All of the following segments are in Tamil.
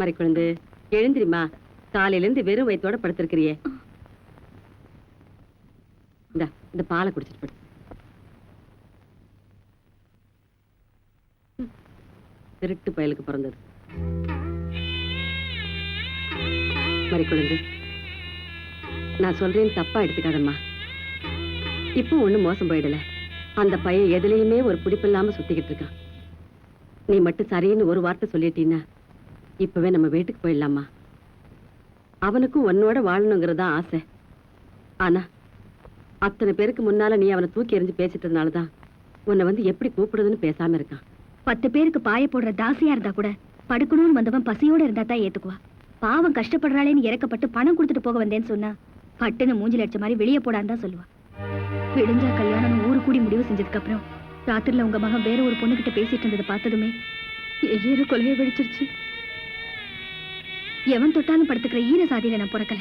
மறை குழந்தை எழுந்திரிமா காலையில இருந்து வெறும் வயிற்றோட படுத்திருக்கிறியே. இந்த இந்த பாலை குடிச்சிட்டு படு. திருட்டு பயலுக்கு பிறந்தது. மறை குழந்தை நான் சொல்றேன் தப்பா எடுத்துக்காதம்மா. இப்போ ஒண்ணும் மோசம் போயிடல. அந்த பையன் எதுலயுமே ஒரு பிடிப்பில்லாம சுத்திக்கிட்டு இருக்கான். நீ மட்டும் சரின்னு ஒரு வார்த்தை சொல்லிட்டீன்னா இப்பவே நம்ம வீட்டுக்கு போயிடலாமா? அவனுக்கும் உன்னோட வாழணுங்கிறதா ஆசை. ஆனா அத்தனை பேருக்கு முன்னால நீ அவனை தூக்கி எறிஞ்சு பேசிட்டதுனாலதான் உன்னை வந்து எப்படி கூப்பிடுதுன்னு பேசாம இருக்கான். பத்து பேருக்கு பாய போடுற தாசியா இருந்தா கூட படுக்கணும்னு வந்தவன் பசியோட இருந்தா தான் ஏத்துக்குவா. பாவம் கஷ்டப்படுறாளேன்னு இறக்கப்பட்டு பணம் கொடுத்துட்டு போக வந்தேன்னு சொன்னா பட்டுன்னு மூஞ்சில் அடிச்ச மாதிரி வெளியே போடான்னு தான் சொல்லுவா. விடுஞ்சா கல்யாணம் ஊரு கூடி முடிவு செஞ்சதுக்கு அப்புறம் ராத்திரில உங்க மகன் வேற ஒரு பொண்ணுகிட்ட பேசிட்டு இருந்ததை பார்த்ததுமே ஏறு கொலையை வெடிச்சிருச்சு. எவன் தொட்டாலும் படுத்துக்கிற ஈர சாதியில நான் பிறக்கல.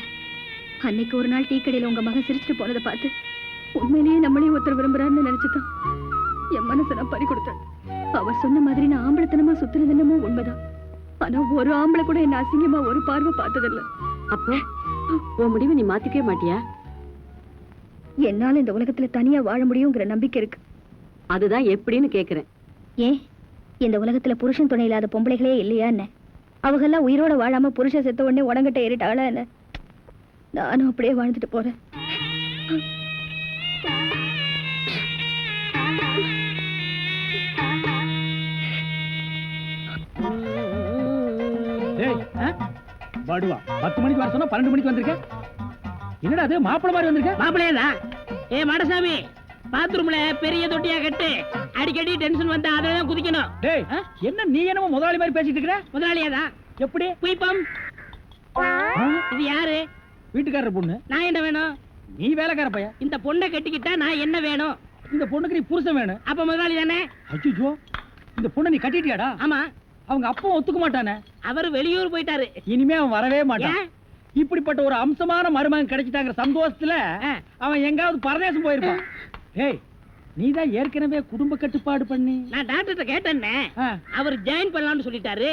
அன்னைக்கு ஒரு நாள் டீ கடையில உங்க மகன் சிரிச்சுட்டு போனதை பார்த்து உண்மையிலேயே நம்மளையும் ஒருத்தர் விரும்புறாருன்னு நினைச்சுதான் என் மனசை நான் பறி கொடுத்தேன். அவர் சொன்ன மாதிரி நான் ஆம்பளத்தனமா சுத்துனது என்னமோ உண்மைதான். ஆனா ஒரு ஆம்பளை கூட என்ன அசிங்கமா ஒரு பார்வை பார்த்ததில்ல. அப்போ உன் முடிவை நீ மாத்திக்கவே மாட்டியா? என்னால இந்த உலகத்துல தனியா வாழ முடியுங்கிற நம்பிக்கை இருக்கு. அதுதான் எப்படின்னு கேக்குறேன். ஏன் இந்த உலகத்துல புருஷன் துணை இல்லாத பொம்பளைகளே இல்லையா என்ன? அவங்கெல்லாம் உயிரோட வாழாம புருஷன் செத்த உடனே உடங்கிட்ட ஏறிட்டாளா என்ன? நானும் அப்படியே வாழ்ந்துட்டு போறேன்? பாடுவா பத்து மணிக்கு வர சொன்னா பன்னெண்டு மணிக்கு வந்திருக்க? என்னடா அது? மாப்பிள மாதிரி வந்திருக்க? மாப்பிள்ளையதான் ஏ மாடசாமி பாத்ரூம்ல பெரிய தொட்டியா கட்டு. அடிக்கடி டென்ஷன் வந்தா அதை தான் குதிக்கணும். டேய் என்ன நீ என்னமோ முதலாளி மாதிரி பேசிட்டு இருக்கிற? முதலாளியாதான் எப்படி? குயிப்பம்? இது யாரு? வீட்டுக்காரர் பொண்ணு. நான் என்ன வேணும்? நீ வேலைக்கார பையன் இந்த பொண்ணை கட்டிக்கிட்டா நான் என்ன வேணும்? இந்த பொண்ணுக்கு நீ புருஷன் வேணும். அப்ப முதலாளி தானே? அச்சுச்சோ இந்த பொண்ணை நீ கட்டிட்டியாடா? ஆமா. அவங்க அப்பா ஒத்துக்க மாட்டானே. அவர் வெளியூர் போயிட்டாரு. இனிமே அவன் வரவே மாட்டான்? இப்படிப்பட்ட ஒரு அம்சமான மருமகன் கிடைச்சிட்டாங்கிற சந்தோஷத்துல. அவன் எங்காவது பரதேசம் போயிருப்பான். டேய் நீ தான் ஏற்கனவே குடும்ப கட்டுப்பாடு பண்ணி. நான் டாக்டர்கிட்ட கேட்டேன்னே. அவர் ஜாயின் பண்ணலாம்னு சொல்லிட்டாரு.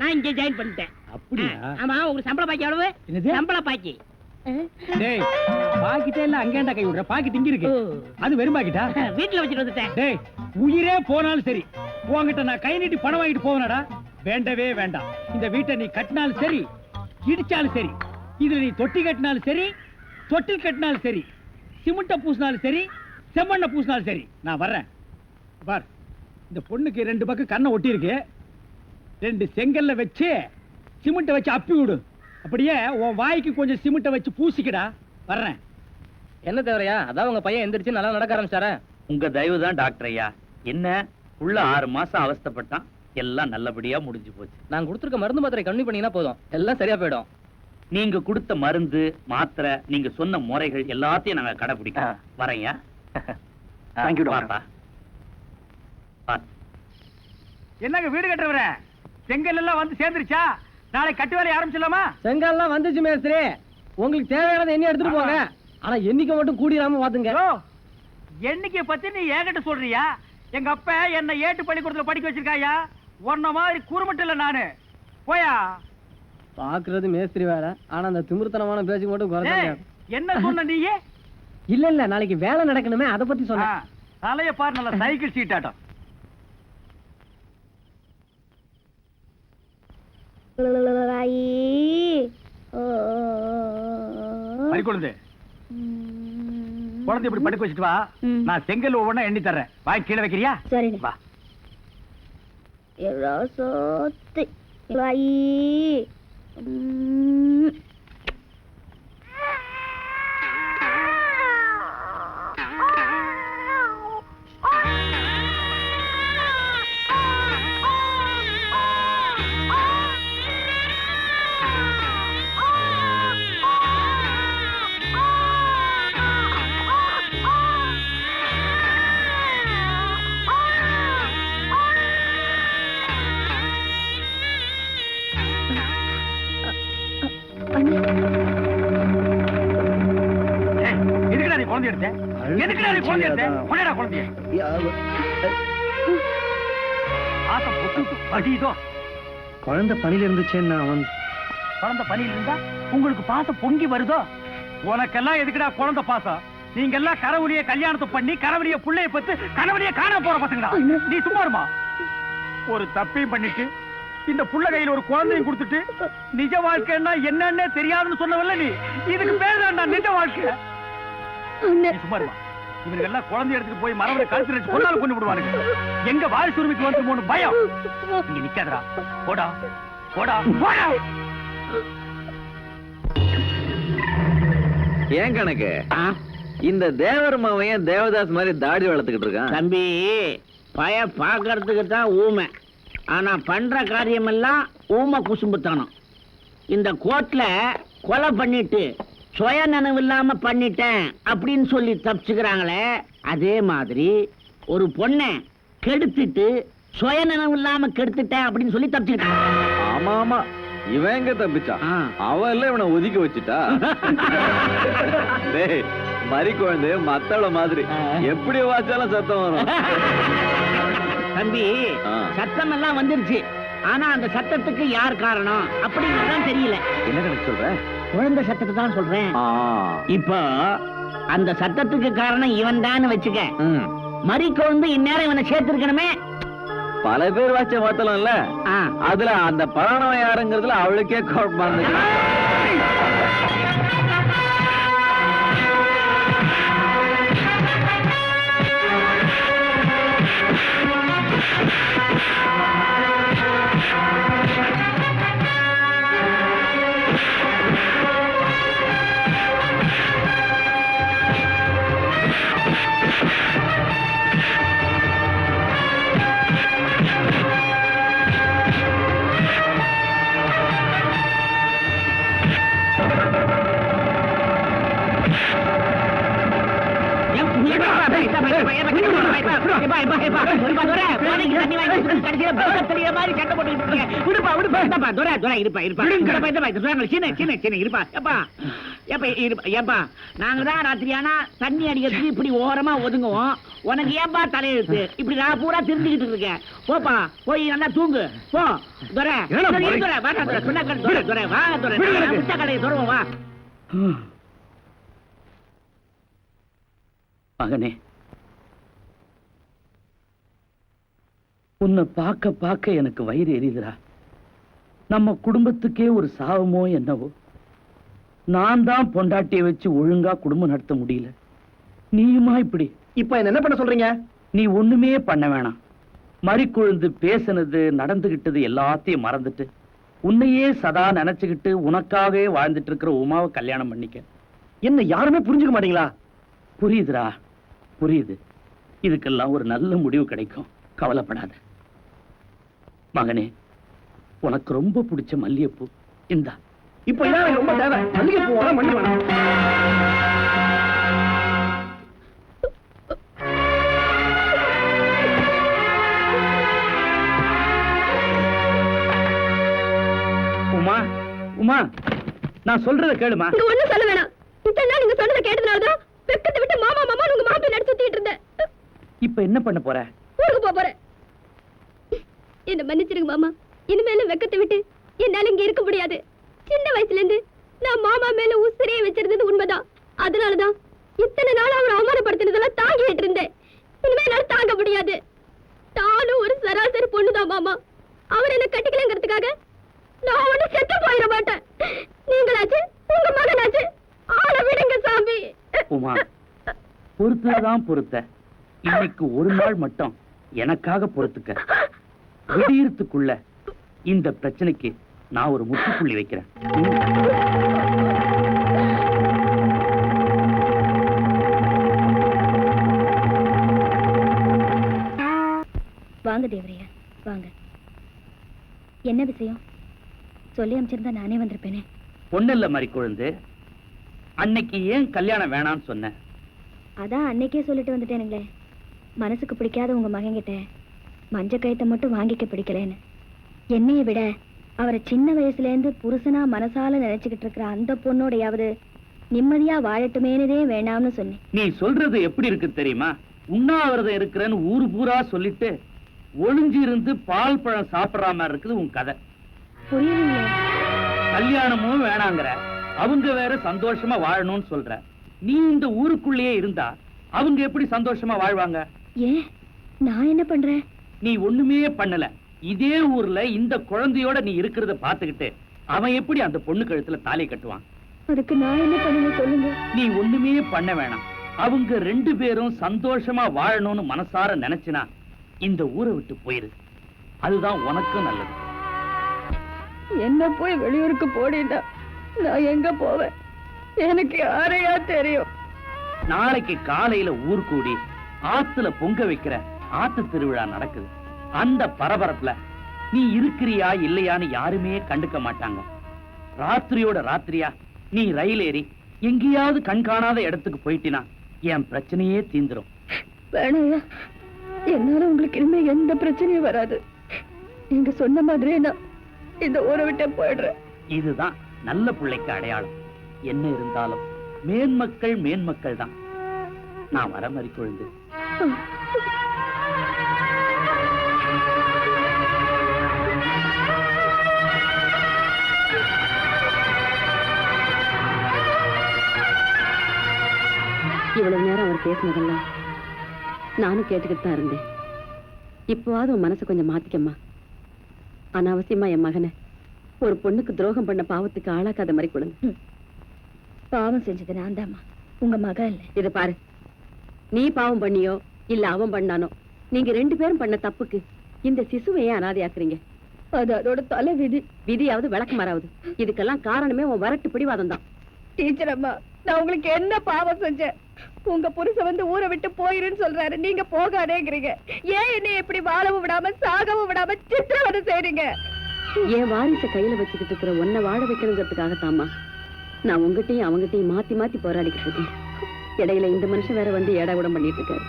நான் இங்க ஜாயின் பண்ணிட்டேன். அப்படியா? ஆமா உங்களுக்கு சம்பள பாக்கி எவ்வளவு? என்னது? சம்பள பாக்கி. டேய் பாக்கிட்டே இல்ல அங்கேண்டா கை விடுற. பாக்கெட் இங்க இருக்கு. அது வெறும் பாக்கிட்டா வீட்டுல வச்சுட்டு வந்துட்டேன். டேய் உயிரே போனாலும் சரி. உன்கிட்ட நான் கை நீட்டி பணம் வாங்கிட்டு போவேனடா. வேண்டவே வேண்டாம். இந்த வீட்டை நீ கட்டினாலும் சரி இடிச்சாலும் சரி இதுல நீ தொட்டி கட்டினாலும் சரி தொட்டில் கட்டினாலும் சரி சிமெண்ட பூசினாலும் சரி செம்மண்ண பூசினாலும் சரி நான் வர்றேன். பார் இந்த பொண்ணுக்கு ரெண்டு பக்கம் கண்ணை ஒட்டி இருக்கு ரெண்டு செங்கல்ல வச்சு சிமெண்ட்டை வச்சு அப்பி விடு அப்படியே உன் வாய்க்கு கொஞ்சம் சிமெண்ட்டை வச்சு பூசிக்கடா வர்றேன். என்ன தேவையா அதான் உங்க பையன் எந்திரிச்சு நல்லா நடக்க ஆரம்பிச்சாரா? உங்க தயவு தான் டாக்டர் ஐயா. என்ன? உள்ள ஆறு மாசம் அவஸ்தைப்பட்டான். எல்லாம் நல்லபடியா முடிஞ்சு போச்சு. நான் கொடுத்துருக்க மருந்து மாத்திரை கம்மி பண்ணீங்கன்னா போதும். எல்லாம் சரியா போயிடும். நீங்க கொடுத்த மருந்து மாத்திரை நீங்க சொன்ன முறைகள் எல்லாத்தையும் நாங்க கடைபிடிக்கிறோம். வரையா Thank you, doctor. வாப்பா. வா. என்னங்க வீடு கட்டுறவர? செங்கல் எல்லாம் வந்து சேர்ந்துருச்சா? நாளை கட்டு வேலையை ஆரம்பிச்சிடலாமா? செங்கல்லாம் வந்துச்சு மேஸ்திரி. உங்களுக்கு தேவையானதை எண்ணி எடுத்துட்டு போங்க. ஆனா எண்ணிக்கை மட்டும் கூடிடாம பாத்துங்க எண்ணிக்கை பத்தி நீ என்கிட்ட சொல்றியா? எங்க அப்பா என்ன ஏட்டு பள்ளிக்கூடத்துல படிக்க வச்சிருக்காயா? உன்ன மாதிரி குறுமட்டு இல்ல நானு. போயா? பாக்குறது மேஸ்திரி வேலை. ஆனா அந்த திமிர்த்தனமான பேச்சு மட்டும் என்ன சொன்ன நீ இல்ல இல்ல நாளைக்கு வேலை நடக்கணுமே அதை பத்தி சொன்னேன். தலைய பாரு நல்ல சைக்கிள் சீட் ஆட்டம். குழந்தை. இப்படி படுக்க வச்சுட்டு வா. நான் செங்கல் ஒவ்வொன்றா எண்ணி தர்றேன். வாய் கீழே வைக்கிறியா? சரிண்ணே வா. சோத்து. வாயி எதுக்குடா நீ குழந்தை எடுத்த? எதுக்குடா நீ குழந்தை எடுத்த? கொண்டடா குழந்தைய. ஆசம் பொட்டு வடிதோ குழந்தை பணியில இருந்துச்சேன்னு அவன் குழந்தை பணியில் இருந்தா உங்களுக்கு பாசம் பொங்கி வருதோ? உனக்கெல்லாம் எதுக்குடா குழந்தை பாசம்? நீங்க எல்லாம் கரவழிய கல்யாணத்தை பண்ணி கரவழிய புள்ளைய பத்து கரவழிய காண போற பசங்கடா. நீ சும்மா ஒரு தப்பையும் பண்ணிட்டு இந்த புள்ள கையில ஒரு குழந்தையும் கொடுத்துட்டு நிஜ வாழ்க்கைன்னா என்னன்னே தெரியாதுன்னு சொன்னவல்ல நீ. இதுக்கு பேர் தான் நிஜ வாழ்க்கை. நீ சும்மா இருமா. இவங்க எல்லாம் குழந்தை எடுத்துட்டு போய் மரவரை கழுத்து வச்சு கொண்டாலும் கொண்டு விடுவானுங்க. எங்க வாரிசு உரிமைக்கு வந்துருமோன்னு பயம். இங்க நிக்காதடா. போடா. போடா. போடா. ஏன் கணக்கு? இந்த தேவர் மாவையன் தேவதாஸ் மாதிரி தாடி வளர்த்துக்கிட்டு இருக்கான்? தம்பி பய பார்க்கறதுக்கு தான் ஊமை. ஆனா பண்ற காரியமெல்லாம் ஊமை குசும்புத்தனம். இந்த கோர்ட்ல கொலை பண்ணிட்டு சுய நினைவு இல்லாம பண்ணிட்டேன் அப்படின்னு சொல்லி தப்பிச்சுக்கிறாங்களே அதே மாதிரி ஒரு பொண்ணை கெடுத்துட்டு சுய நினைவு இல்லாம கெடுத்துட்டேன் அப்படின்னு சொல்லி தப்பிச்சுக்கிட்டான். ஆமா ஆமா. இவன் எங்க தப்பிச்சான். அவன் எல்லாம் இவனை ஒதுக்கி வச்சுட்டா? மறி குழந்தை மத்தள மாதிரி. எப்படி வாச்சாலும் சத்தம் வரும். தம்பி. சத்தம் எல்லாம் வந்துருச்சு. ஆனா அந்த சத்தத்துக்கு யார் காரணம் அப்படிங்கறதுதான் தெரியல. என்ன கணக்கு சொல்ற? குழந்தை சத்தத்தை தான் சொல்றேன். இப்போ அந்த சத்தத்துக்கு காரணம் இவன் தான் வச்சுக்க. மறி குழந்தை இந்நேரம் இவனை சேர்த்திருக்கணுமே. பல பேர் வாச்ச மாத்தலாம்ல ஆ. அதுல அந்த பழனவன் யாருங்கிறதுல அவளுக்கே குழப்பமா இருந்துச்சு. நாங்க தான் ராத்திரியானா தண்ணி அடிக்கிறதுக்கு இப்படி ஓரமா ஒதுங்குவோம் உனக்கு ஏன்பா தலையெழுத்து இப்படி நான் பூரா தெரிஞ்சுக்கிட்டு இருக்கேன் போப்பா போய் நல்லா தூங்கு போ துரை துரை, வாடா துரை, துரை, துரை, வா துரை, கடையை துறவோம் வா மகனே உன்னை பார்க்க பார்க்க எனக்கு வயிறு எரியுதுடா. நம்ம குடும்பத்துக்கே ஒரு சாவமோ என்னவோ. நான் தான் பொண்டாட்டியை வச்சு ஒழுங்கா குடும்பம் நடத்த முடியல. நீயுமா இப்படி? இப்ப என்ன பண்ண சொல்றீங்க? நீ ஒண்ணுமே பண்ண வேணாம். மறிக்குழுந்து பேசுனது நடந்துகிட்டது எல்லாத்தையும் மறந்துட்டு உன்னையே சதா நினைச்சுக்கிட்டு உனக்காகவே வாழ்ந்துட்டு இருக்கிற உமாவை கல்யாணம் பண்ணிக்க. என்ன யாருமே புரிஞ்சுக்க மாட்டீங்களா? புரியுதுடா. புரியுது. இதுக்கெல்லாம் ஒரு நல்ல முடிவு கிடைக்கும். கவலைப்படாத. மகனே உனக்கு ரொம்ப பிடிச்ச மல்லிகைப்பூ. இந்தா இப்ப இதான் எனக்கு ரொம்ப தேவை. மல்லிகை பூ வேணா மண்ணு வேணாம். உமா உமா நான் சொல்றத கேளுமா? நீங்க ஒண்ணும் சொல்ல வேணாம். இத்தனை நாள் நீங்க சொன்னதை கேட்டதுனாலதான் வெக்கத்தை விட்டு மாமா மாமா உங்க மாப்பிள்ளை நடிச்சு சுத்திட்டு இருந்தேன். இப்ப என்ன பண்ண போற? என்ன மன்னிச்சிருங்க மாமா. இனிமேல வெக்கத்தை விட்டு என்னால இங்க இருக்க முடியாது. சின்ன வயசுல இருந்து நான் மாமா மேல உசிரியே வச்சிருந்தது உண்மைதான். அதனாலதான் இத்தனை நாள் அவர் அவமானப்படுத்தினதெல்லாம் தாங்கிட்டு இருந்தேன். இனிமே என்னால தாங்க முடியாது. தானும் ஒரு சராசரி பொண்ணுதான் மாமா. அவர் என்ன கட்டிக்கலங்கிறதுக்காக நான் ஒண்ணு செத்து போயிட மாட்டேன். நீங்களாச்சு உங்க மகனாச்சு ஆள விடுங்க சாமி. உமா பொறுத்ததான் பொறுத்த. இன்னைக்கு ஒரு நாள் மட்டும் எனக்காக பொறுத்துக்க. விடியறதுக்குள்ள இந்த பிரச்சனைக்கு நான் ஒரு முற்றுப்புள்ளி வைக்கிறேன்? வாங்க தேவரையா வாங்க. என்ன விஷயம்? சொல்லி அமைச்சிருந்தா நானே வந்திருப்பேனே. பொண்ணு இல்ல மாதிரி குழந்தை அன்னைக்கு ஏன் கல்யாணம் வேணாம்னு சொன்ன? அதான் அன்னைக்கே சொல்லிட்டு வந்துட்டேனுங்களே. மனசுக்கு பிடிக்காத உங்க மகன்கிட்ட. மஞ்ச கயத்தை மட்டும் வாங்கிக்க பிடிக்கலன்னு. என்னைய விட அவரை சின்ன வயசுல இருந்து புருஷனா மனசால நினைச்சுக்கிட்டு இருக்கிற அந்த பொண்ணோடையாவது நிம்மதியா வாழட்டுமேனதே வேணாம்னு சொன்னேன். நீ சொல்றது எப்படி இருக்கு தெரியுமா? உண்ணாவிரதம் இருக்கிறேன்னு ஊரு பூரா சொல்லிட்டு ஒளிஞ்சு இருந்து பால் பழம் சாப்பிடுற மாதிரி இருக்குது உன் கதை. புரியலையே கல்யாணமும் வேணாங்கிற. அவங்க வேற சந்தோஷமா வாழணும்னு சொல்ற. நீ இந்த ஊருக்குள்ளேயே இருந்தா அவங்க எப்படி சந்தோஷமா வாழ்வாங்க? ஏன்? நான் என்ன பண்றேன்? நீ ஒண்ணுமே பண்ணல. இதே ஊர்ல இந்த குழந்தையோட நீ இருக்கிறத பாத்துக்கிட்டு அவன் எப்படி அந்த பொண்ணு கழுத்துல தாலி கட்டுவான்? அதுக்கு நான் என்ன பண்ணணும் சொல்லுங்க. நீ ஒண்ணுமே பண்ண வேணாம். அவங்க ரெண்டு பேரும் சந்தோஷமா வாழணும்னு மனசார நினைச்சினா இந்த ஊரை விட்டு போயிரு. அதுதான் உனக்கும் நல்லது. என்ன போய் வெளியூருக்கு போடினா நான் எங்க போவேன்? எனக்கு யாரையா தெரியும்? நாளைக்கு காலையில ஊர் கூடி ஆத்துல பொங்க வைக்கிற ஆத்து திருவிழா நடக்குது. அந்த பரபரப்புல நீ இருக்கிறியா இல்லையான்னு யாருமே கண்டுக்க மாட்டாங்க. ராத்திரியோட ராத்திரியா நீ ரயில் ஏறி எங்கேயாவது கண் காணாத இடத்துக்கு போயிட்டினா என் பிரச்சனையே தீந்துரும். வேணாயா என்னால உங்களுக்கு இனிமே எந்த பிரச்சனையும் வராது. நீங்க சொன்ன மாதிரியே நான் இந்த ஊரை விட்டே போயிடுறேன். இதுதான் நல்ல பிள்ளைக்கு அடையாளம். என்ன இருந்தாலும் மேன்மக்கள் மேன்மக்கள் தான். நான் வர மாதிரி கொழுந்து. அவர் பேசினதெல்லாம் நானும் கேட்டுக்கிட்டு தான் இருந்தேன். இப்போவாவது உன் மனசை கொஞ்சம் மாத்திக்கம்மா. அனாவசியமா என் மகனை ஒரு பொண்ணுக்கு துரோகம் பண்ண பாவத்துக்கு ஆளாக்காத மாதிரி கொடுங்க. பாவம் செஞ்சது நான் தாம்மா உங்க மக இல்ல. இத பாரு. நீ பாவம் பண்ணியோ இல்ல அவன் பண்ணானோ நீங்க ரெண்டு பேரும் பண்ண தப்புக்கு இந்த சிசுவை ஏன் அனாதையாக்குறீங்க? அது அதோட தலை விதி விதியாவது விளக்கு மாறாவது இதுக்கெல்லாம் காரணமே உன் வரட்டு பிடிவாதம் தான் டீச்சர் அம்மா நான் உங்களுக்கு என்ன பாவம் செஞ்சேன்? உங்க புருஷன் வந்து ஊரை விட்டு போயிருன்னு சொல்றாரு. நீங்க போகாதேங்கிறீங்க. ஏன் என்னை இப்படி வாழவும் விடாம சாகவும் விடாம சித்திரவதை செய்றீங்க? என் வாரிசை கையில வச்சுக்கிட்டு இருக்கிற உன்னை வாழ வைக்கணுங்கிறதுக்காகத்தாம்மா நான் உங்ககிட்டயும் அவங்ககிட்டயும் மாத்தி மாத்தி போராடிக்கிட்டு இருக்கேன். இடையில இந்த மனுஷன் வேற வந்து ஏடா கூட பண்ணிட்டு இருக்காரு.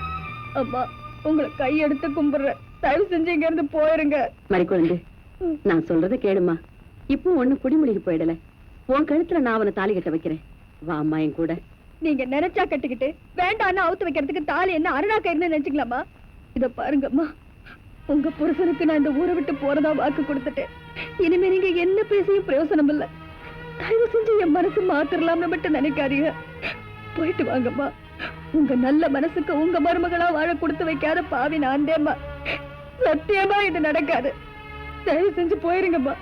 அம்மா உங்களை கையெடுத்து கும்பிடுறேன். தயவு செஞ்சு இங்க இருந்து போயிருங்க மறிக்குழந்து நான் சொல்றத கேளுமா இப்போ ஒண்ணு குடிமொழிக்கு போயிடல. உன் கழுத்துல நான் அவனை தாலி கட்ட வைக்கிறேன். வா அம்மா என் கூட. நீங்க நினைச்சா கட்டிக்கிட்டு வேண்டாம்னு அவுத்து வைக்கிறதுக்கு தாலி என்ன அருணா கயிறுன்னு நினைச்சுக்கலாமா? இத பாருங்கம்மா. உங்க புருஷனுக்கு நான் இந்த ஊரை விட்டு போறதா வாக்கு கொடுத்துட்டேன். இனிமே நீங்க என்ன பேசியும் பிரயோசனம் இல்ல. தயவு செஞ்சு என் மனசு மாத்திரலாம்னு மட்டும் நினைக்காதீங்க. போயிட்டு வாங்கம்மா. உங்க நல்ல மனசுக்கு உங்க மருமகளா வாழ கொடுத்து வைக்காத பாவி நான் சத்தியமா இது நடக்காது. தயவு செஞ்சு போயிருங்கம்மா.